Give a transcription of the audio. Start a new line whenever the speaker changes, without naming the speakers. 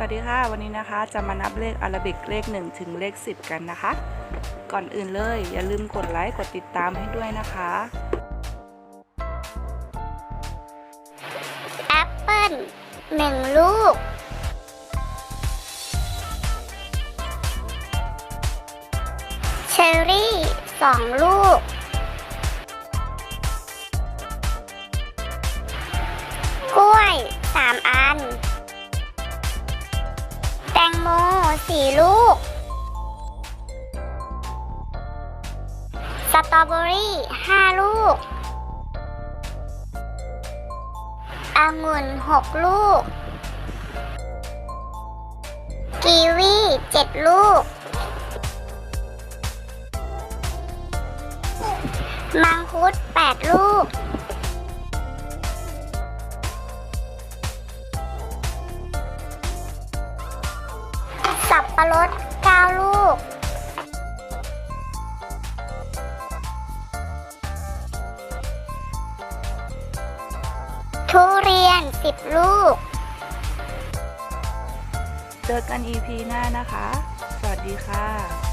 สวัสดีค่ะ วันนี้นะคะจะมานับเลขอาราบิกเลข 1 ถึงเลข 10 กันนะคะ ก่อนอื่นเลย อย่าลืมกดไลค์กดติดตามให้ด้วยนะคะ
แอปเปิ้ลหนึ่งลูกเชอร์รี่สองลูก สี่ลูก สตรอเบอรี่ห้าลูก องุ่นหกลูก กีวีเจ็ดลูก มังคุดแปดลูก สับปะรด9ลูก ทุเรียน 10 ลูก
เจอกัน EP หน้านะคะ สวัสดีค่ะ